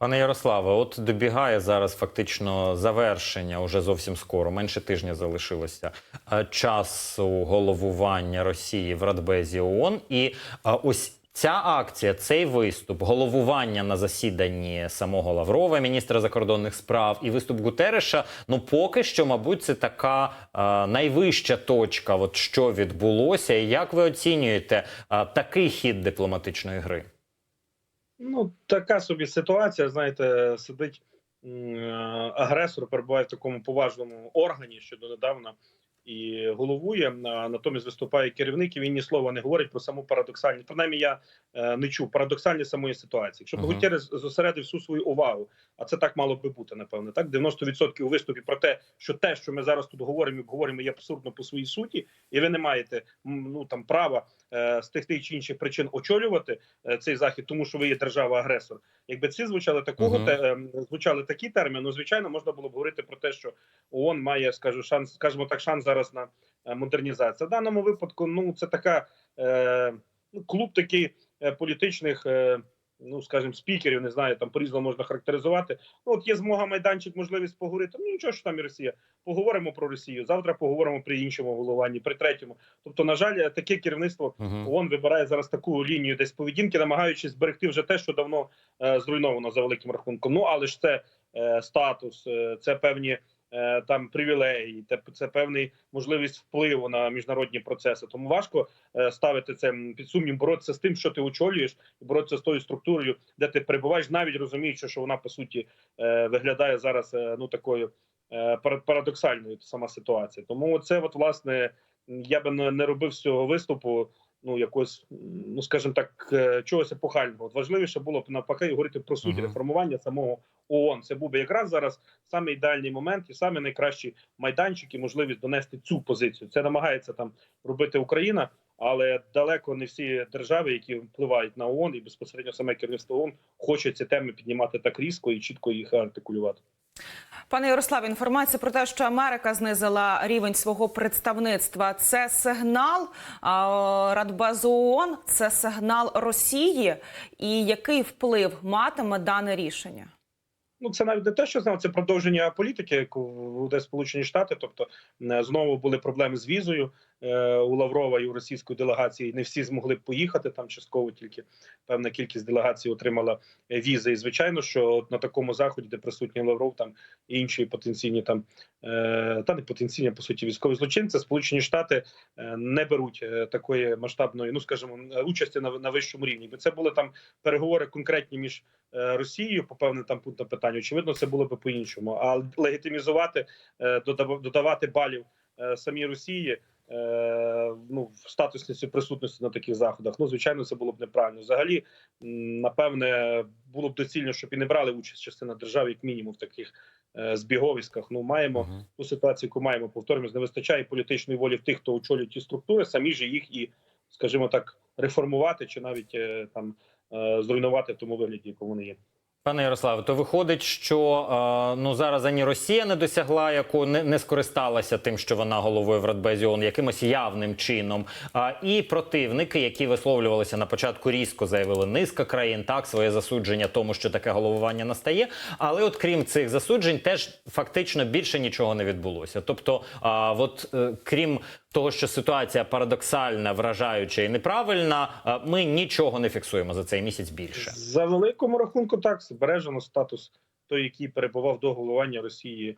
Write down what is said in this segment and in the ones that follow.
Пане Ярославе, от добігає зараз фактично завершення уже зовсім скоро. Менше тижня залишилося е, часу головування Росії в Радбезі ООН. І е, ось ця акція, цей виступ, головування на засіданні самого Лаврова, міністра закордонних справ, і виступ Гутереша. Ну поки що, мабуть, це така е, найвища точка. От що відбулося, і як ви оцінюєте такий хід дипломатичної гри? Ну, така собі ситуація. Знаєте, сидить е, агресор, перебуває в такому поважному органі, що донедавна і головує. А натомість виступає керівник, і він ні слова не говорить про саму парадоксальність. Принаймні, я е, не чув парадоксальність самої ситуації. Якщо Мгм. Гутєрес зосередив всю свою увагу, а це так мало би бути, напевне. Так, 90% у виступі про те, що те, що ми зараз тут говоримо, і обговорюємо, є абсурдно по своїй суті, і ви не маєте ну там права е, з тих тих чи інших причин очолювати е, цей захід, тому що ви є держава-агресор. Якби ці звучали такого, Мгм. те, е, звучали такі терміни, ну звичайно, можна було б говорити про те, що ООН має, скажу, шанс, скажімо так, шанс зараз на е, модернізацію. В даному випадку, ну це така е, ну, клуб такий е, політичних. Е, Ну, скажімо, спікерів, не знаю, там по-різному можна характеризувати. Ну, от є змога майданчик, можливість поговорити. Ну нічого що там і Росія. Поговоримо про Росію. Завтра поговоримо при іншому головуванні, при третьому. Тобто, на жаль, таке керівництво Мгм. ООН вибирає зараз таку лінію десь поведінки, намагаючись зберегти вже те, що давно е, зруйновано за великим рахунком. Ну але ж це е, статус, е, це певні там привілеї, це, певний можливість впливу на міжнародні процеси. Тому важко е, ставити це під сумнів, боротися з тим, що ти очолюєш, і боротися з тою структурою, де ти перебуваєш, навіть розуміючи, що вона по суті е, виглядає зараз е, ну такою е, парадоксальною сама ситуація. Тому це, от власне, я би не робив з цього виступу. Ну, якось, ну скажімо так, е, чогось епохального. От важливіше було б навпаки говорити про суть реформування самого ООН. Це був би якраз зараз саме ідеальний момент і саме найкращий майданчик і можливість донести цю позицію. Це намагається там робити Україна, але далеко не всі держави, які впливають на ООН і безпосередньо саме керівництво ООН, хочуть ці теми піднімати так різко і чітко їх артикулювати. Пане Ярославе, інформація про те, що Америка знизила рівень свого представництва. Це сигнал а, Радбезу ООН, це сигнал Росії. І який вплив матиме дане рішення? Ну, це навіть не те, що знав, це продовження політики, яку веде Сполучені Штати. Тобто е, знову були проблеми з візою у Лаврова і у російської делегації. Не всі змогли поїхати там. Частково тільки певна кількість делегацій отримала е, візи. І звичайно, що на такому заході, де присутній Лавров, там і інші потенційні там е, та не потенційні, а, по суті, військові злочинці, Сполучені Штати е, не беруть е, такої масштабної, ну скажімо, участі на, на вищому рівні. Бо це були там переговори конкретні між е, Росією по певним там пунктам питань. Очевидно, це було би по іншому. А легітимізувати, е, додавати балів е, самій Росії. Е, Ну, в статусності присутності на таких заходах, ну звичайно, це було б неправильно. Взагалі, напевне, було б доцільно, щоб і не брали участь частина держав, як мінімум, в таких е. Ну, маємо Мгм. ту ситуацію, яку маємо повторюємо, не вистачає політичної волі в тих, хто очолює ті структури, самі ж їх і, скажімо так, реформувати чи навіть е, там зруйнувати в тому вигляді, якому вони є. Пане Ярославе, то виходить, що е, ну зараз ані Росія не досягла, яку не, не скористалася тим, що вона головою в Радбезі ООН, якимось явним чином. А і противники, які висловлювалися на початку, різко заявили низка країн так своє засудження тому, що таке головування настає. Але от крім цих засуджень, теж фактично більше нічого не відбулося. Тобто, а, от е, крім того, що ситуація парадоксальна, вражаюча і неправильна, а, ми нічого не фіксуємо за цей місяць більше. За великому рахунку, так збережено статус той, який перебував до головування Росії е,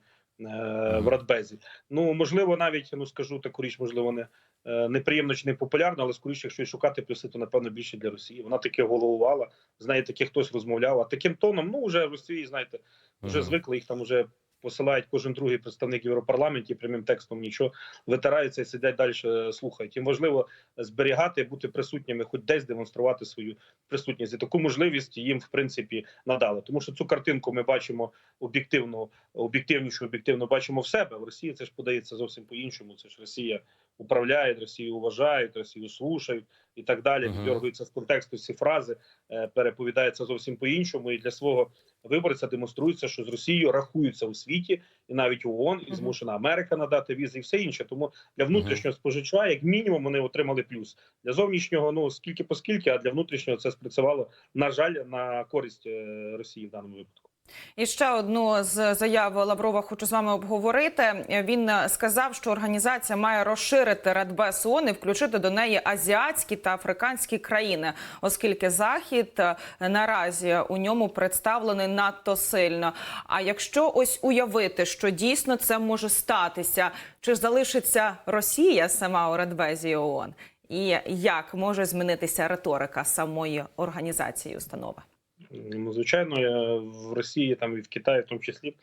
в Радбезі. Ну можливо, навіть ну скажу таку річ, можливо, не е, неприємно чи не популярно, але скоріше, якщо і шукати плюси, то напевно більше для Росії. Вона таке головувала, з нею таке хтось розмовляв. А таким тоном, ну вже Росії, знаєте, вже звикли їх там уже. Посилають кожен другий представник Європарламенту прямим текстом нічого витираються і сидять далі, е, слухають. Їм важливо зберігати, бути присутніми, хоч десь демонструвати свою присутність. І таку можливість їм в принципі надали. Тому що цю картинку ми бачимо об'єктивно, об'єктивніше, об'єктивно бачимо в себе. В Росії це ж подається зовсім по іншому. Це ж Росія управляють, Росію вважають, Росію слушають і так далі. Мгм. Дергаються з контексту ці фрази, е, переповідаються зовсім по-іншому. І для свого виборця демонструється, що з Росією рахуються у світі, і навіть у ООН, і змушена Америка надати візи, і все інше. Тому для внутрішнього споживача, як мінімум, вони отримали плюс для зовнішнього. Ну скільки поскільки, а для внутрішнього це спрацювало на жаль на користь е, Росії в даному випадку. І ще одну з заяв Лаврова хочу з вами обговорити. Він сказав, що організація має розширити Радбез ООН і включити до неї азіатські та африканські країни, оскільки захід е, наразі у ньому представлений надто сильно. А якщо ось уявити, що дійсно це може статися, чи залишиться Росія сама у Радбезі ООН? І як може змінитися риторика самої організації установи? Ну, звичайно, в Росії там і в Китаї, в тому числі,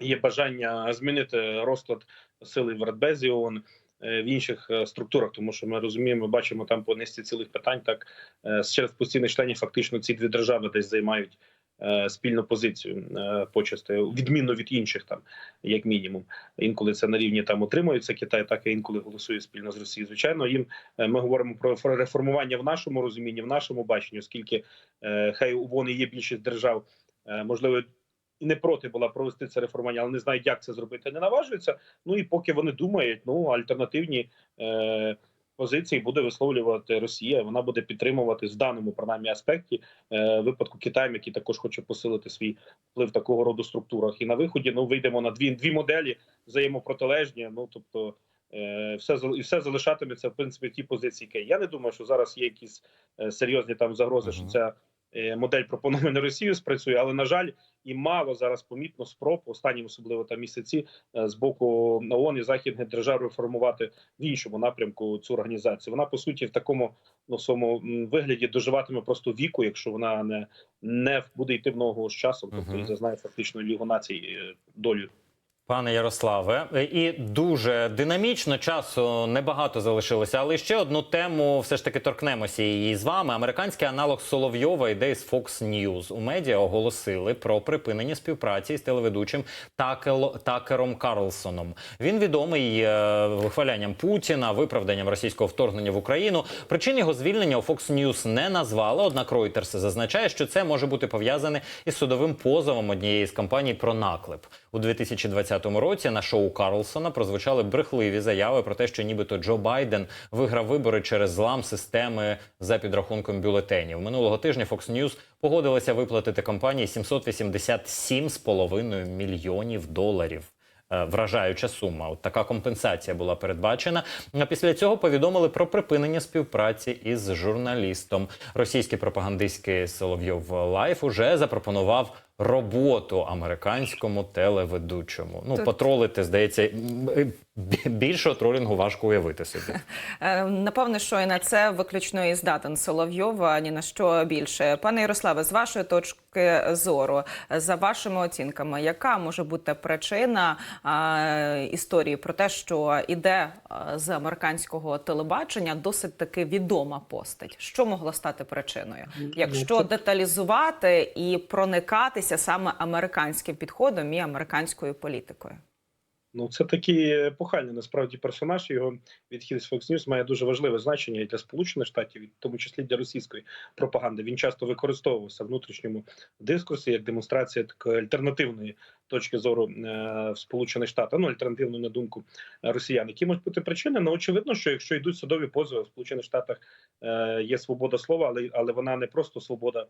є бажання змінити розклад сили в Радбезі ООН, е, в інших е, структурах, тому що ми розуміємо, бачимо там по низці цілих питань. Так е, через постійних членів фактично ці дві держави десь займають. Е, Спільну позицію е, почасти відмінно від інших, там як мінімум. Інколи це на рівні там отримується Китай, так і інколи голосує спільно з Росією. Звичайно, їм е, ми говоримо про реформування в нашому розумінні, в нашому баченні, оскільки хай ООН є більшість держав, можливо, і не проти була провести це реформування, але не знають, як це зробити, не наважуються. Ну і поки вони думають, ну альтернативні позиції буде висловлювати Росія. Вона буде підтримувати в даному принаймні аспекті е, випадку Китаю, який також хоче посилити свій вплив в такого роду структурах. І на виході ну вийдемо на дві дві моделі взаємопротилежні. Ну тобто. е, Все і все залишатиметься в принципі в тій позиції, які є. я не думаю, що зараз є якісь е, серйозні там загрози, що ця е, модель пропонована Росією спрацює, але на жаль, і мало зараз помітно спроб останні, особливо там місяці, е, з боку ООН і західних держав реформувати в іншому напрямку цю організацію. Вона по суті в такому ну, своєму вигляді доживатиме просто віку, якщо вона не, не буде йти в ногу з часом, тобто і зазнає фактично Лігу націй е, долю. Пане Ярославе, е, і дуже динамічно часу небагато залишилося, але ще одну тему все ж таки торкнемося її з вами. Американський аналог Соловйова йде з Fox News. У медіа оголосили про припинення співпраці з телеведучим Такером Карлсоном. Він відомий е, вихвалянням Путіна, виправданням російського вторгнення в Україну. Причин його звільнення у Fox News не назвали. Однак Reuters зазначає, що це може бути пов'язане із судовим позовом однієї з компаній про наклеп у 2020 році. На шоу Карлсона прозвучали брехливі заяви про те, що нібито Джо Байден виграв вибори через злам системи за підрахунком бюлетенів. Минулого тижня Fox News погодилася виплатити компанії 787,5 мільйонів доларів. Е, Вражаюча сума. От така компенсація була передбачена. А після цього повідомили про припинення співпраці із журналістом. Російський пропагандистський Соловйов Лайф уже запропонував роботу американському телеведучому. Ну, Тут- потролити, здається, більшого тролінгу важко уявити собі. Е, Напевне, що і на це виключно і здатен Соловйов, а ні на що більше. Пане Ярославе, з вашої точки зору, за вашими оцінками, яка може бути причина а, історії про те, що іде з американського телебачення досить таки відома постать? Що могло стати причиною? Якщо деталізувати і проникатися саме американським підходом і американською політикою? Ну, це такий епохальний насправді персонаж. Його відхід з Fox News має дуже важливе значення і для Сполучених Штатів, і в тому числі для російської пропаганди. Він часто використовувався в внутрішньому дискурсі як демонстрація такої альтернативної точки зору е, в Сполучених Штатах, ну альтернативної на думку е, росіян. Які можуть бути причини? Ну очевидно, що якщо йдуть судові позови в Сполучених Штатах, е, є свобода слова, але але вона не просто свобода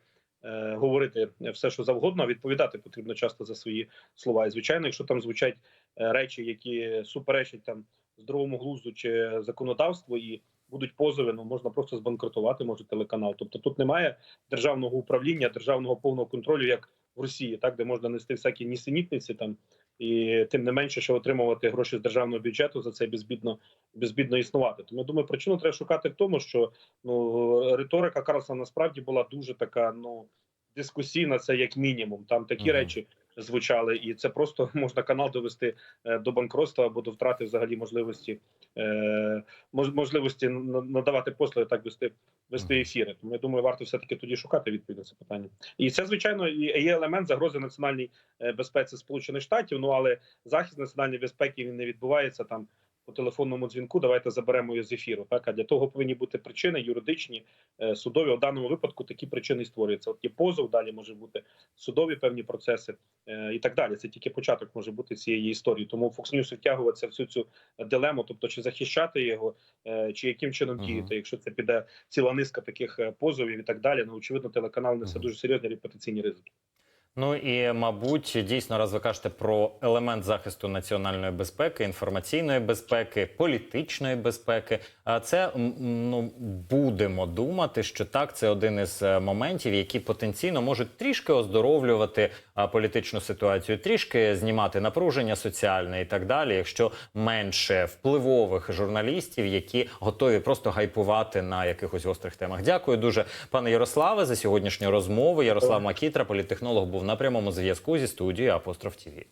говорити все, що завгодно, а відповідати потрібно часто за свої слова. І звичайно, якщо там звучать речі, які суперечать там здоровому глузду чи законодавству, і будуть позови, ну можна просто збанкрутувати, може телеканал. Тобто тут немає державного управління, державного повного контролю, як в Росії, так де можна нести всякі нісенітниці там. І тим не менше, що отримувати гроші з державного бюджету за це безбідно безбідно існувати. Тому я думаю, причину треба шукати в тому, що ну риторика Карлсона насправді була дуже така. Ну дискусійна, це як мінімум. Там такі Мгм. речі звучали, і це просто можна канал довести е, до банкротства або до втрати взагалі можливості е, мож- можливості надавати послуги, так вести вести ефіри. Тому я думаю, варто все таки тоді шукати відповідь на це питання. І це звичайно є елемент загрози національній е, безпеці Сполучених Штатів. Ну але захист національної безпеки він не відбувається там по телефонному дзвінку. Давайте заберемо її з ефіру. Так а для того повинні бути причини юридичні, е, судові. У даному випадку такі причини і створюються. От є позов, далі може бути судові певні процеси е, і так далі. Це тільки початок може бути цієї історії. Тому Fox News втягуватися в всю цю дилему, тобто чи захищати його, е, чи яким чином діяти, якщо це піде ціла низка таких позовів і так далі. Ну очевидно, телеканал несе дуже серйозні репутаційні ризики. Ну і мабуть, дійсно, раз ви кажете про елемент захисту національної безпеки, інформаційної безпеки, політичної безпеки. А це ну будемо думати, що так, це один із е, моментів, які потенційно можуть трішки оздоровлювати політичну ситуацію, трішки знімати напруження соціальне і так далі, якщо менше впливових журналістів, які готові просто гайпувати на якихось гострих темах. Дякую дуже, пане Ярославе, за сьогоднішню розмову. Ярослав Макітра, політтехнолог, був на прямому зв'язку зі студією Апостроф ТІВІ.